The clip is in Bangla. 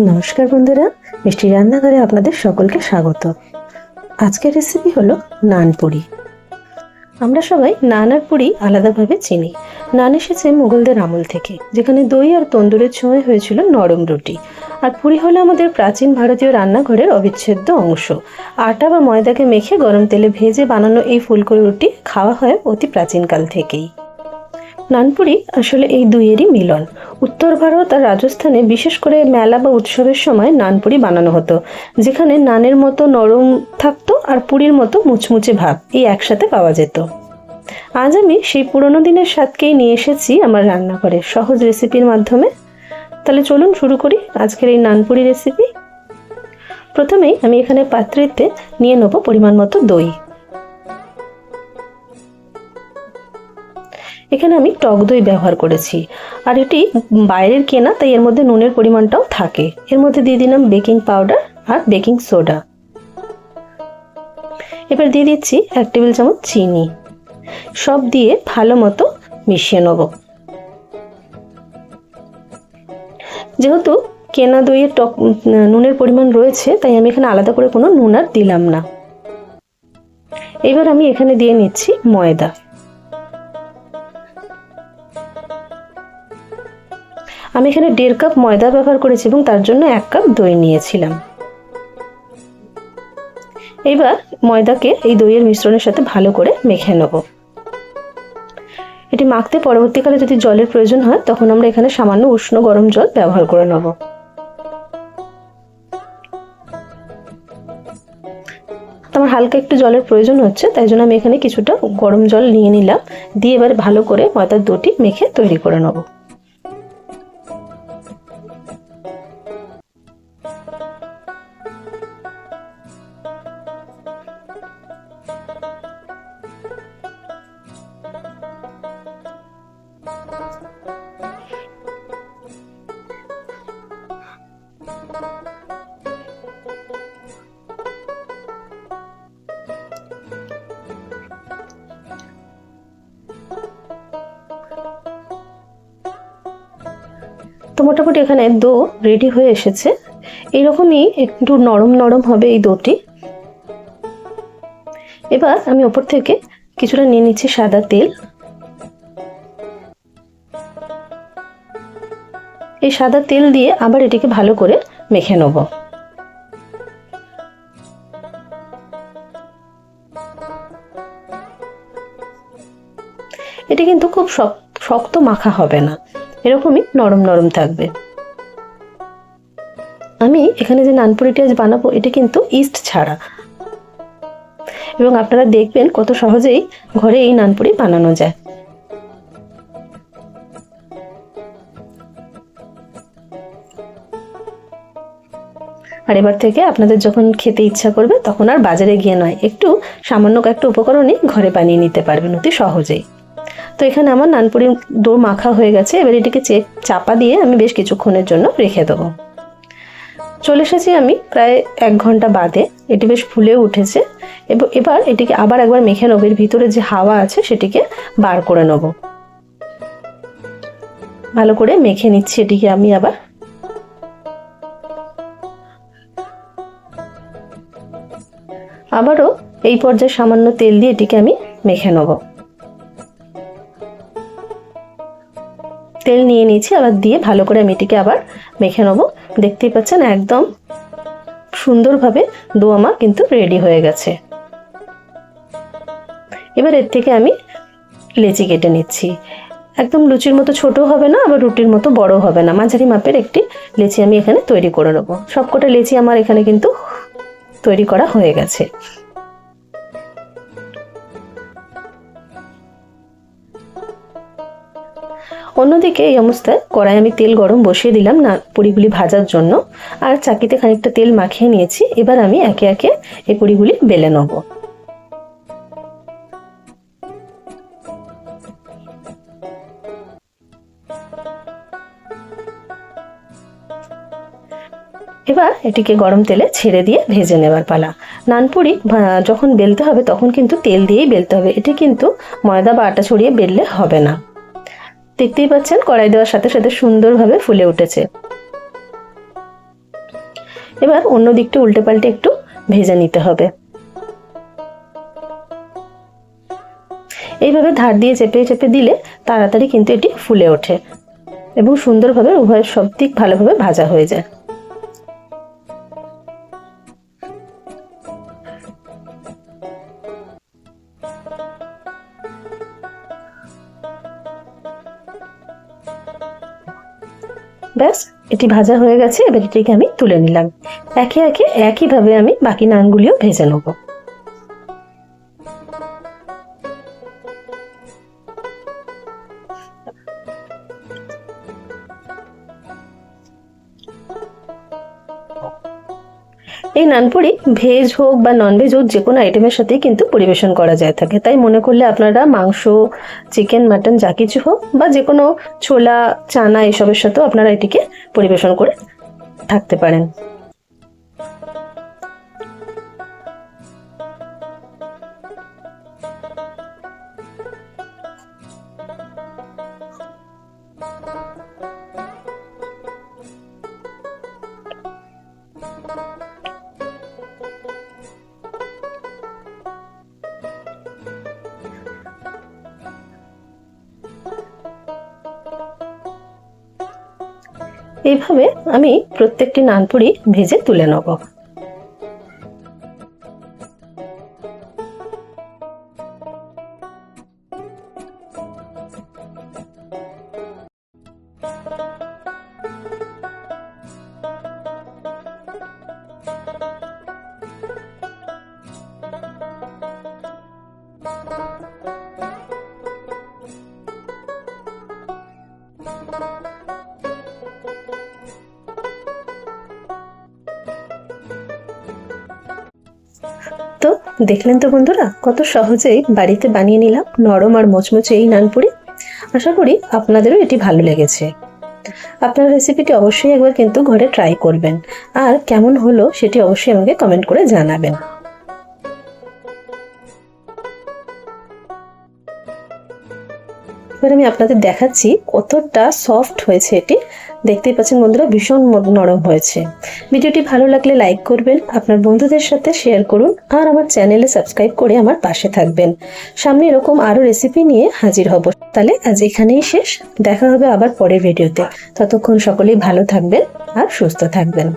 নমস্কার বন্ধুরা, মিষ্টি রান্নাঘরে আপনাদের সকলকে স্বাগত। আজকের রেসিপি হলো নান পুরি। আমরা সবাই নান আর পুরি আলাদাভাবে চিনি। নান এসেছে মুঘলদের আমল থেকে, যেখানে দই আর তন্দুরের ছোঁয়ায় হয়েছিল নরম রুটি। আর পুরি হলো আমাদের প্রাচীন ভারতীয় রান্নাঘরের অবিচ্ছেদ্য অংশ। আটা বা ময়দাকে মেখে গরম তেলে ভেজে বানানো এই ফুলকো রুটি খাওয়া হয় অতি প্রাচীনকাল থেকেই। নানপুরি আসলে এই দুইয়েরই মিলন। উত্তর ভারত আর রাজস্থানে বিশেষ করে মেলা বা উৎসবের সময় নানপুরি বানানো হতো, যেখানে নানের মতো নরম থাকতো আর পুরীর মতো মুচমুচে ভাব এই একসাথে পাওয়া যেত। আজ আমি সেই পুরোনো দিনের স্বাদকেই নিয়ে এসেছি আমার রান্নাঘরে সহজ রেসিপির মাধ্যমে। তাহলে চলুন শুরু করি আজকের এই নানপুরি রেসিপি। প্রথমেই আমি এখানে পাত্রিতে নিয়ে নেব পরিমাণ মতো দই। এখানে আমি টক দই ব্যবহার করেছি। আর এটি বাইরের কেনা, তাই এর মধ্যে নুনের পরিমাণটাও থাকে। এর মধ্যে দিয়ে দিলাম বেকিং পাউডার আর বেকিং সোডা। এবার দিয়ে দিচ্ছি এক টেবিল চামচ চিনি। সব দিয়ে ভালো মতো মিশিয়ে নেব। যেহেতু কেনা দইয়ের টক নুনের পরিমাণ রয়েছে, তাই আমি এখানে আলাদা করে কোনো নুন আর দিলাম না। এবার আমি এখানে দিয়ে নিচ্ছি ময়দা। আমি এখানে দেড় কাপ ময়দা ব্যবহার করেছি এবং তার জন্য এক কাপ দই নিয়েছিলাম। এবার ময়দাকে এই দইয়ের মিশ্রণের সাথে ভালো করে মেখে নেব। এটি মাখতে পরবর্তীকালে যদি জলের প্রয়োজন হয়, তখন আমরা এখানে সামান্য উষ্ণ গরম জল ব্যবহার করে নেব। আমার হালকা একটু জলের প্রয়োজন হচ্ছে, তাই জন্য আমি এখানে কিছুটা গরম জল নিয়ে নিলাম। দিয়ে এবার ভালো করে ময়দার দুটি মেখে তৈরি করে নেব। তো মোটামুটি এখানে দো রেডি হয়ে এসেছে। এইরকমই একটু নরম নরম হবে এই দোটি। এবার আমি ওপর থেকে কিছুটা নিয়ে নিচ্ছি সাদা তেল। এই সাদা তেল দিয়ে আবার এটিকে ভালো করে মেখে নেব। এটি কিন্তু খুব শক্ত মাখা হবে না। এরকমই নরম নরম থাকবে। আমি এখানে যে নানপুরিটি আজ বানাবো, এটি কিন্তু ইস্ট ছাড়া। এবং আপনারা দেখবেন কত সহজেই ঘরে এই নানপুরি বানানো যায়। আর এবার থেকে আপনাদের যখন খেতে ইচ্ছা করবে, তখন আর বাজারে গিয়ে নয়, একটু সামান্য একটা উপকরণই ঘরে বানিয়ে নিতে পারবেন অতি সহজেই। তো এখানে আমার নানপুরি ডো মাখা হয়ে গেছে, এবার এটিকে চেক, চাপা দিয়ে আমি বেশ কিছুক্ষণের জন্য রেখে দেবো। চলে এসেছি আমি প্রায় এক ঘণ্টা বাদে, এটি বেশ ফুলে উঠেছে, এবং, এবার এটিকে আবার একবার মেখে নেব, এর ভিতরে যে হাওয়া আছে সেটিকে বার করে নেব। ভালো করে মেখে নিচ্ছি এটিকে আমি আবার। আবারও এই পর্যায়ে সামান্য তেল দিয়ে এটিকে আমি মেখে নেব। তেল নিয়ে নিয়েছি, আবার দিয়ে ভালো করে আমি এটিকে আবার মেখে নেব। দেখতেই পাচ্ছেন একদম সুন্দরভাবে দো আমার কিন্তু রেডি হয়ে গেছে। এবার এর থেকে আমি লেচি কেটে নিচ্ছি। একদম লুচির মতো ছোট হবে না, আবার রুটির মতো বড় হবে না। মাঝারি মাপের একটি লেচি আমি এখানে তৈরি করে নেব। সবকটা লেচি আমার এখানে কিন্তু তৈরি করা হয়ে গেছে। অন্যদিকে এই অবস্থায় কড়াই আমি তেল গরম বসিয়ে দিলাম না পুরিগুলি ভাজার জন্য। আর চাকিতে খানিকটা তেল মাখিয়ে নিয়েছি। এবার আমি একে একে এই পুরিগুলি বেলে নেব। এবার এটিকে গরম তেলে ছেড়ে দিয়ে ভেজে নেবার পালা। নানপুরি যখন বেলতে হবে তখন কিন্তু তেল দিয়েই বেলতে হবে। এটি কিন্তু ময়দা বা আটা ছড়িয়ে বেললে হবে না। দেখতেই পাচ্ছেন, কড়াই দেওয়ার সাথে সাথে সুন্দরভাবে ফুলে উঠেছে। এবার অন্য দিকটা উল্টে পাল্টে একটু ভেজে নিতে হবে। এইভাবে ধার দিয়ে চেপে চেপে দিলে তাড়াতাড়ি কিন্তু এটি ফুলে ওঠে এবং সুন্দরভাবে উভয়ের সব দিক ভালোভাবে ভাজা হয়ে যায়। ব্যাস, এটি ভাজা হয়ে গেছে, এবার এটিকে আমি তুলে নিলাম। একে একে একইভাবে আমি বাকি নানগুলিও ভেজে নেব। এই নানপুরি ভেজ হোক বা ননভেজ হোক, যে কোনো আইটেমের সাথেই কিন্তু পরিবেশন করা যায় থাকে। তাই মনে করলে আপনারা মাংস চিকেন মাটন যা কিছু হোক বা যে কোনো ছোলা, চানা এসবের সাথেও আপনারা এটিকে পরিবেশন করে থাকতে পারেন। এইভাবে আমি প্রত্যেকটি নানপুরি ভেজে তুলে নেব। দেখলেন তো বন্ধুরা, কত সহজেই বাড়িতে বানিয়ে নিলাম নরম আর মচমচে এই নানপুরি আশা করি আপনাদেরও এটি ভালো লেগেছে। আপনার রেসিপিটি অবশ্যই একবার কিন্তু ঘরে ট্রাই করবেন। আর কেমন হলো সেটি অবশ্যই আমাকে কমেন্ট করে জানাবেন। এবার আমি আপনাদের দেখাচ্ছি কতটা সফট হয়েছে এটি। দেখতেই পাচ্ছেন বন্ধুরা, ভীষণ নরম হয়েছে। ভিডিওটি ভালো লাগলে লাইক করবেন, আপনার বন্ধুদের সাথে শেয়ার করুন, আর আমার চ্যানেলে সাবস্ক্রাইব করে আমার পাশে থাকবেন। সামনে এরকম আরও রেসিপি নিয়ে হাজির হব। তাহলে আজ এখানেই শেষ, দেখা হবে আবার পরের ভিডিওতে। ততক্ষণ সকলেই ভালো থাকবেন আর সুস্থ থাকবেন।